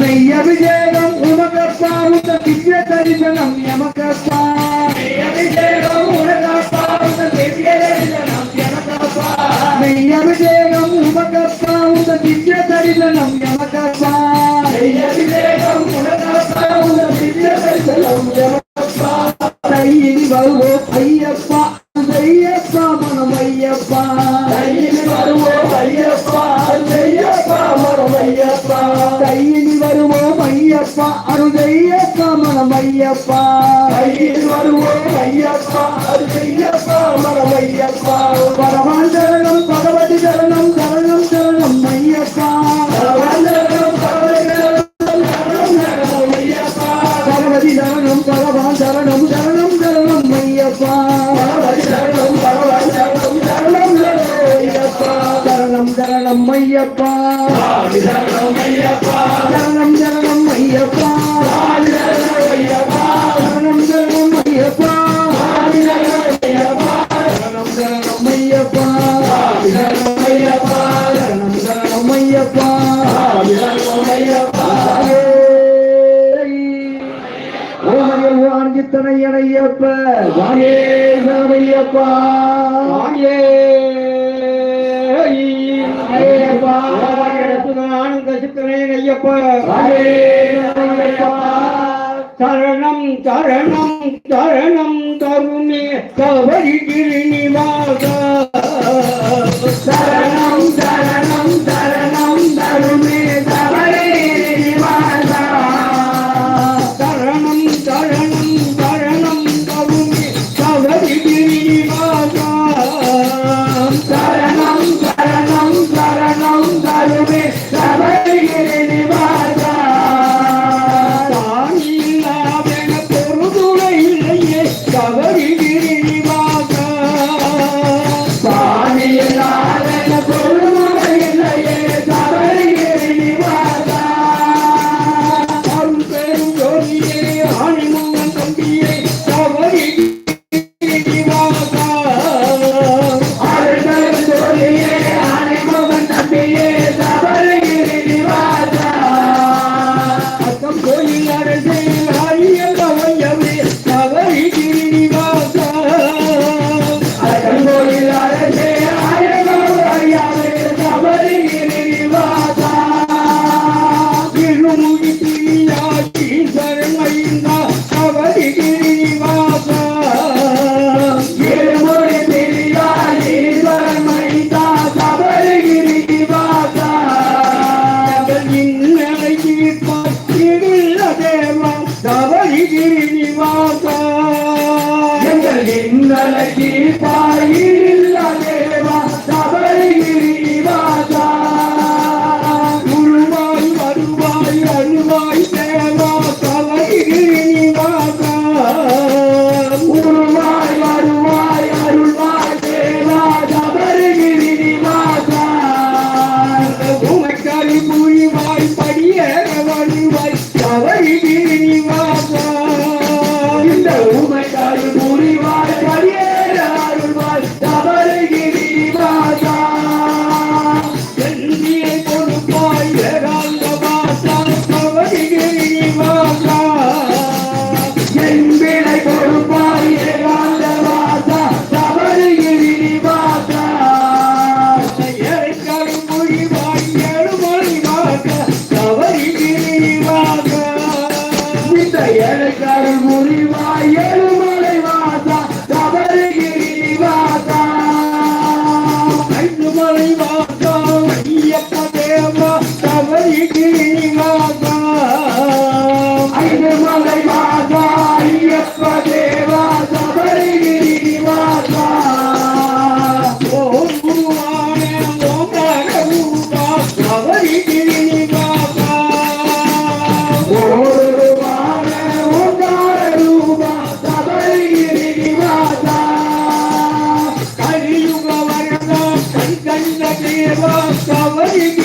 వెయ్య విజయం ఉనకస్త ఉత దివ్య దర్శనం యమకస్త వెయ్య విజయం ఉనకస్త ఉత దివ్య దర్శనం యమకస్త వెయ్య విజయం ఉనకస్త ఉత దివ్య దర్శనం యమకస్త విజయం దివ్య దర్శనం అయ్యప్ప. ஐயப்பா அருதையப்பா மனம் ஐயப்பா தையில் வருவோம் ஐயப்பா அருதையப்பா மனம் ஐயப்பா பரவான் சரணம் பகவதி சரணம் சரணம் சரணம் ஐயப்பா சரணம் பகவதி சரணம் சரணம் சரணம் ஐயப்பா பகவதி சரணம் பகவான் சரணம் சரணம் சரணம் ஐயப்பா பகவதி சரணம் பகவான் சரணம் சரணம் சரணம் ஐயப்பா சரணம் சரணம் ஐயப்பா சரணம் சரணம் சரணம் ஐயப்பா சரணம் சரணம் ஐயப்பா சரணம் ஐயப்பா வாயே சாமையப்பா சரணம் சரணம் சரணம் தருமே கவரி கிரிநிவாச சரணம் Di. Come on,